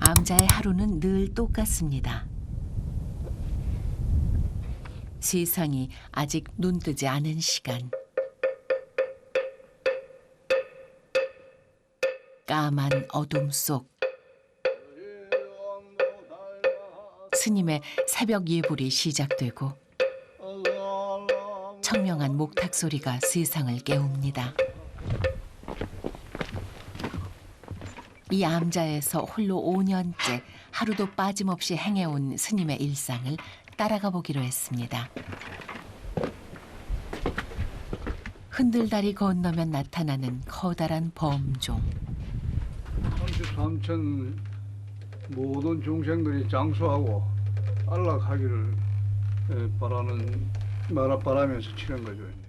암자의 하루는 늘 똑같습니다. 세상이 아직 눈 뜨지 않은 시간. 까만 어둠 속 스님의 새벽 예불이 시작되고 청명한 목탁 소리가 세상을 깨웁니다. 이 암자에서 홀로 5년째 하루도 빠짐없이 행해온 스님의 일상을 따라가 보기로 했습니다. 흔들다리 건너면 나타나는 커다란 범종. 33천 모든 중생들이 장수하고 안락하기를 에, 바라는 바라 바라면서 치는 거죠.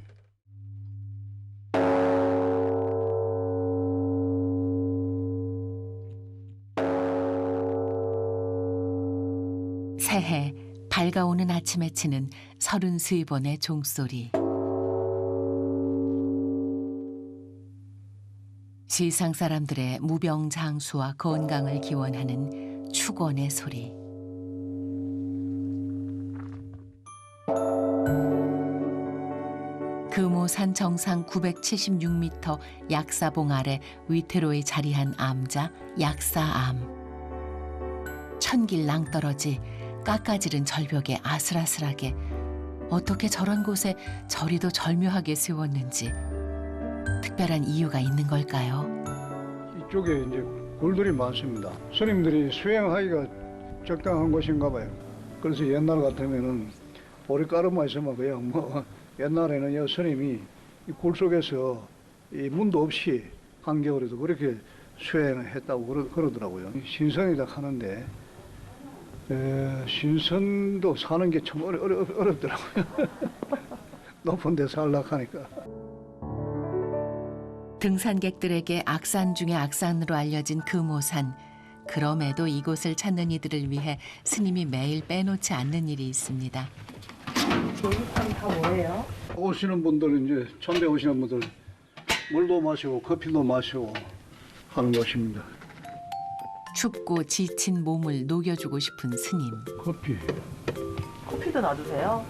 밝아오는 아침에 치는 서른세 번의 종소리. 세상 사람들의 무병 장수와 건강을 기원하는 축원의 소리. 금오산 정상 976m 약사봉 아래 위태로이 자리한 암자 약사암. 천길 낭떠러지 깎아지른 절벽에 아슬아슬하게 어떻게 저런 곳에 저리도 절묘하게 세웠는지 특별한 이유가 있는 걸까요? 이쪽에 이제 굴들이 많습니다. 스님들이 수행하기가 적당한 곳인가 봐요. 그래서 옛날 같으면은 보리가루만 있으면 그냥 뭐 옛날에는 여 스님이 이굴 속에서 이 문도 없이 한겨울에도 그렇게 수행을 했다고 그러, 그러더라고요. 신선이다 하는데 에, 신선도 사는 게 참 어려, 어려, 어렵더라고요. 높은 데 살락하니까. 등산객들에게 악산 중의 악산으로 알려진 금오산. 그럼에도 이곳을 찾는 이들을 위해 스님이 매일 빼놓지 않는 일이 있습니다. 제육탕 다 뭐예요? 오시는 분들 이제 천대 오시는 분들 물도 마시고 커피도 마시고 하는 것입니다. 춥고 지친 몸을 녹여주고 싶은 스님. 커피. 커피도 놔두세요?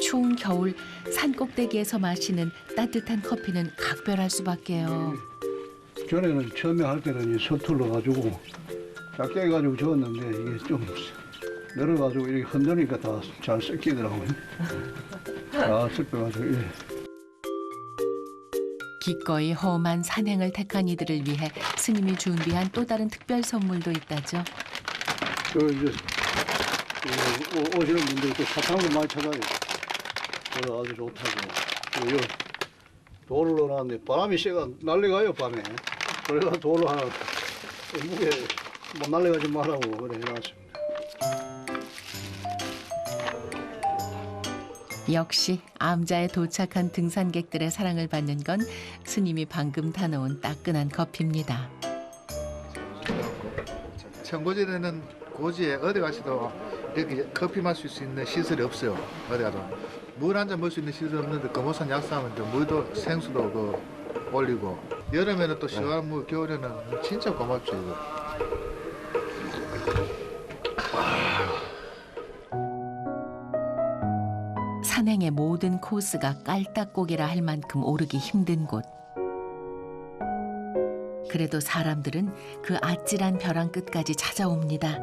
추운 겨울 산 꼭대기에서 마시는 따뜻한 커피는 각별할 수밖에요. 전에는 처음에 할 때는 이 서툴러 가지고 작게 해가지고 저었는데 이게 좀 늘어가지고 이렇게 흔드니까 다 잘 섞이더라고요. 다 섞여가지고 예. 기꺼이 험한 산행을 택한 이들을 위해 스님이 준비한 또 다른 특별 선물도 있다죠. 저 이제 그 오- 오시는 분들이 또 사탕도 많이 찾아요. 그래 아주 좋다고. 그리고 요 돌을 넣어놨는데 바람이 세가 날려가요 밤에. 그래가 돌을 하나 무게 못 날려가지 말라고 그래 해놨습니다. 역시 암자에 도착한 등산객들의 사랑을 받는 건 스님이 방금 타놓은 따끈한 커피입니다. 청고지에는 고지에 어디 가서도 이렇게 커피 마실 수 있는 시설이 없어요. 어디 가도 물 한 잔 먹을 수 있는 시설 없는데 금호산 약사하면 또 물도 생수도 그 올리고 여름에는 또 시원한 물, 겨울에는 진짜 고맙죠 이거. 산행의 모든 코스가 깔딱고개라 할 만큼 오르기 힘든 곳. 그래도 사람들은 그 아찔한 벼랑 끝까지 찾아옵니다.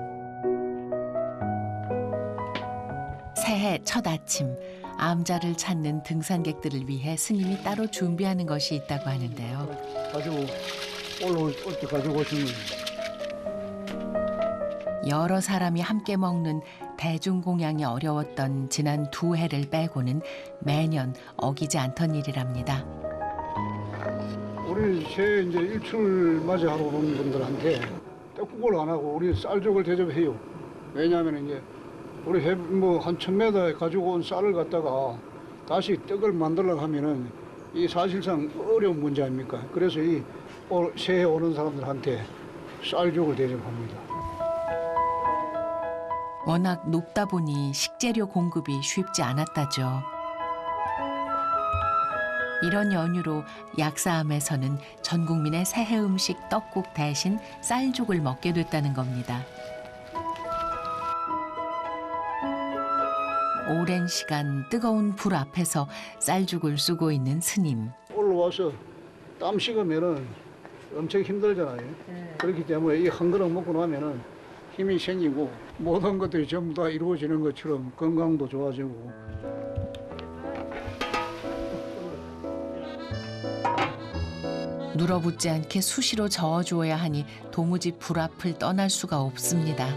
새해 첫 아침 암자를 찾는 등산객들을 위해 스님이 따로 준비하는 것이 있다고 하는데요. 가지고 올라올 때 가지고 오시면 여러 사람이 함께 먹는 대중공양이 어려웠던 지난 두 해를 빼고는 매년 어기지 않던 일이랍니다. 우리 새해 이제 일출 맞이하러 오는 분들한테 떡국을 안 하고 우리 쌀죽을 대접해요. 왜냐하면 이제 우리 뭐한 천메다에 가지고 온 쌀을 갖다가 다시 떡을 만들려고 하면은 이 사실상 어려운 문제 아닙니까? 그래서 이 올- 새해 오는 사람들한테 쌀죽을 대접합니다. 워낙 높다 보니 식재료 공급이 쉽지 않았다죠. 이런 연유로 약사암에서는 전 국민의 새해 음식 떡국 대신 쌀죽을 먹게 됐다는 겁니다. 오랜 시간 뜨거운 불 앞에서 쌀죽을 쑤고 있는 스님. 올라와서 땀 식으면은 엄청 힘들잖아요. 그렇기 때문에 이 한 그릇 먹고 나면은 힘이 생기고 모든 것들이 전부 다 이루어지는 것처럼 건강도 좋아지고 눌어붙지 않게 수시로 저어주어야 하니 도무지 불 앞을 떠날 수가 없습니다.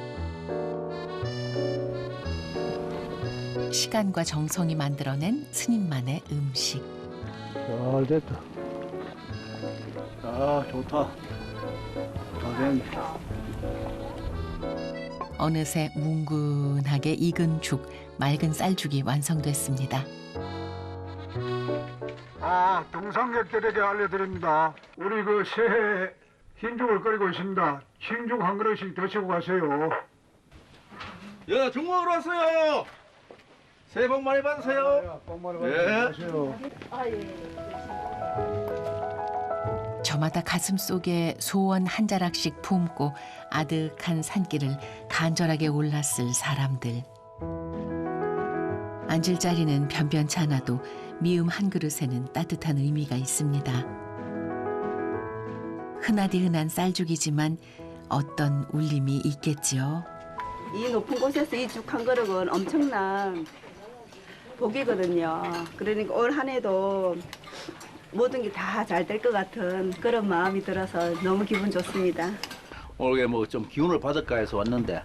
시간과 정성이 만들어낸 스님만의 음식. 잘 됐다. 아 좋다. 다 됐네. 어느새 뭉근하게 익은 죽, 맑은 쌀죽이 완성됐습니다. 아 등산객들에게 알려드립니다. 우리 그 새해 흰죽을 끓이고 있습니다. 흰죽 한 그릇씩 드시고 가세요. 야, 중국으로 왔어요. 새해 복 많이 받으세요. 복 많이 예. 받으세요. 저마다 가슴 속에 소원 한 자락씩 품고 아득한 산길을 간절하게 올랐을 사람들. 앉을 자리는 변변치 않아도 미음 한 그릇에는 따뜻한 의미가 있습니다. 흔하디 흔한 쌀죽이지만 어떤 울림이 있겠지요. 이 높은 곳에서 이 죽 한 그릇은 엄청난 복이거든요. 그러니까 올 한 해도 모든 게 다 잘 될 것 같은 그런 마음이 들어서 너무 기분 좋습니다. 오늘 뭐 좀 기운을 받을까 해서 왔는데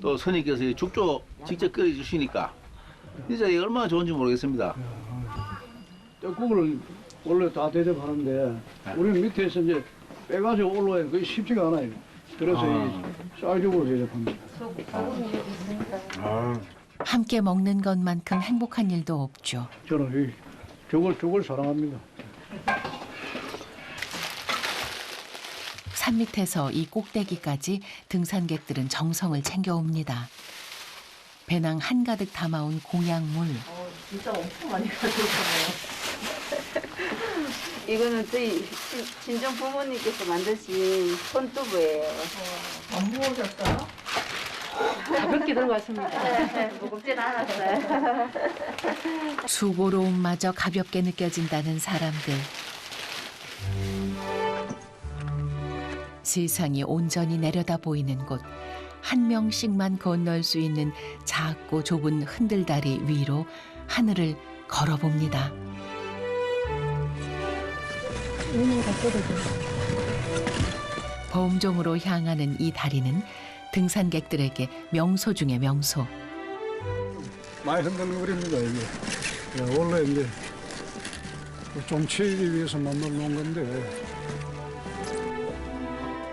또 스님께서 이 죽조 직접 끓여 주시니까 진짜 이게 얼마나 좋은지 모르겠습니다. 떡국을 원래 다 대접하는데 우리는 밑에서 이제 빼가지고 올라야 그게 쉽지가 않아요. 그래서 이 쌀죽으로 대접합니다. 함께 먹는 것만큼 행복한 일도 없죠. 저는 이 죽을 죽을 사랑합니다. 산 밑에서 이 꼭대기까지 등산객들은 정성을 챙겨옵니다. 배낭 한가득 담아온 공약물. 진짜 엄청 많이 가져오셨네요. 이거는 저희 친- 친정 부모님께서 만드신 손두부예요. 안 부으셨어요? 가볍게 들어갔습니다. 무겁진 않았어요. 수고로움마저 가볍게 느껴진다는 사람들. 세상이 온전히 내려다 보이는 곳. 한 명씩만 건널 수 있는 작고 좁은 흔들다리 위로 하늘을 걸어봅니다. 범종으로 향하는 이 다리는 등산객들에게 명소 중의 명소. 많이 흔들거립니다 이게. 예, 원래 이제 좀 치기 위해서 만들어 놓은 건데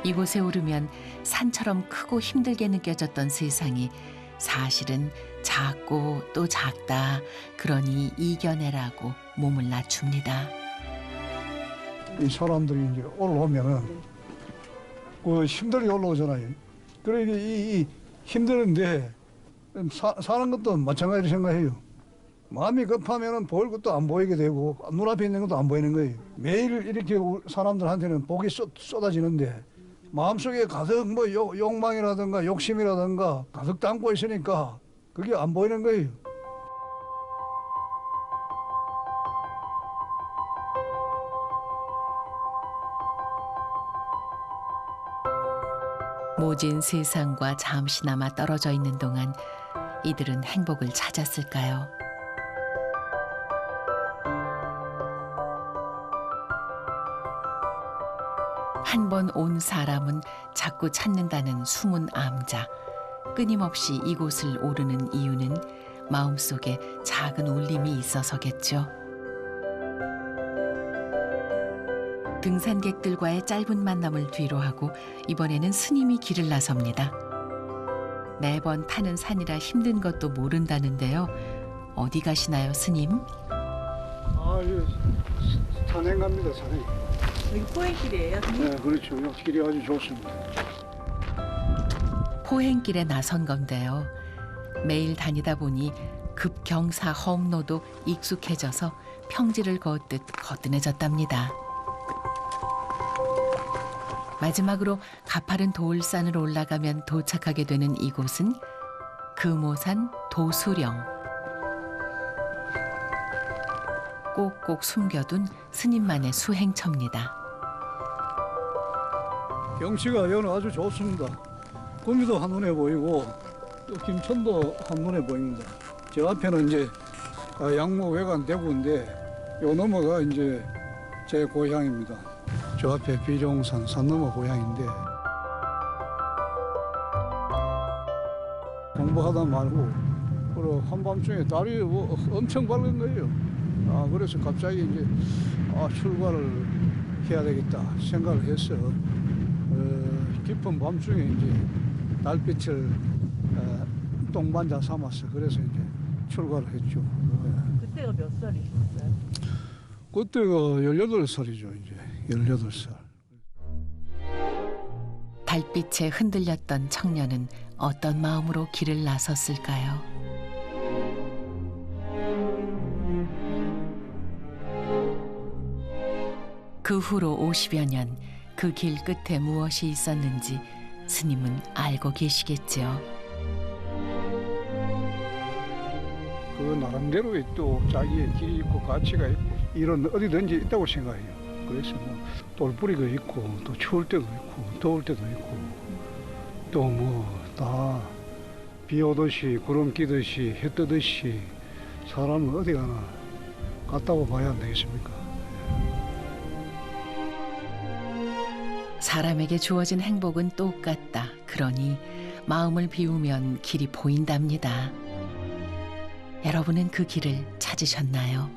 이곳에 오르면 산처럼 크고 힘들게 느껴졌던 세상이 사실은 작고 또 작다. 그러니 이겨내라고 몸을 낮춥니다. 이 사람들이 이제 올라오면은 그 힘들게 올라오잖아요. 그러니까 이, 이 힘드는데 사, 사는 것도 마찬가지로 생각해요. 마음이 급하면은 보일 것도 안 보이게 되고 눈앞에 있는 것도 안 보이는 거예요. 매일 이렇게 우- 사람들한테는 복이 쏟, 쏟아지는데 마음속에 가득 뭐 욕, 욕망이라든가 욕심이라든가 가득 담고 있으니까 그게 안 보이는 거예요. 모진 세상과 잠시나마 떨어져 있는 동안 이들은 행복을 찾았을까요? 한 번 온 사람은 자꾸 찾는다는 숨은 암자. 끊임없이 이곳을 오르는 이유는 마음속에 작은 울림이 있어서겠죠. 등산객들과의 짧은 만남을 뒤로하고 이번에는 스님이 길을 나섭니다. 매번 타는 산이라 힘든 것도 모른다는데요. 어디 가시나요, 스님? 아, 예. 산행 갑니다, 산행. 여기 포획길이에요. 네, 그렇죠. 요 길이 아주 좋습니다. 포행길에 나선 건데요. 매일 다니다 보니 급경사 험로도 익숙해져서 평지를 걷듯 거뜬해졌답니다. 마지막으로 가파른 도울산으로 올라가면 도착하게 되는 이곳은 금오산 도수령. 꼭꼭 숨겨둔 스님만의 수행처입니다. 경치가 여는 아주 좋습니다. 구미도 한눈에 보이고 또 김천도 한눈에 보입니다. 저 앞에는 이제 아, 양모 외관 대구인데 요 넘어가 이제 제 고향입니다. 저 앞에 비룡산 산 넘어 고향인데 공부하다 말고 그리고 한밤중에 달이 뭐 엄청 밝은 거예요. 아 그래서 갑자기 이제 아 출발을 해야 되겠다 생각을 했어. 어, 깊은 밤중에 이제 달빛을 어, 동반자 삼았어. 그래서 이제 출발을 했죠. 예. 그때가 몇 살이셨어요? 그때가 18살이죠, 이제. 18살. 달빛에 흔들렸던 청년은 어떤 마음으로 길을 나섰을까요? 그 후로 50여 년 그 길 끝에 무엇이 있었는지 스님은 알고 계시겠지요. 그 나름대로의 또 자기의 길이 있고 가치가 있고 이런 어디든지 있다고 생각해요. 그래서 뭐 돌뿌리가 있고 또 추울 때도 있고 더울 때도 있고 또 뭐 다 비 오듯이 구름 끼듯이 해 뜨듯이 사람은 어디 가나 갔다고 봐야 안 되겠습니까? 사람에게 주어진 행복은 똑같다. 그러니 마음을 비우면 길이 보인답니다. 여러분은 그 길을 찾으셨나요?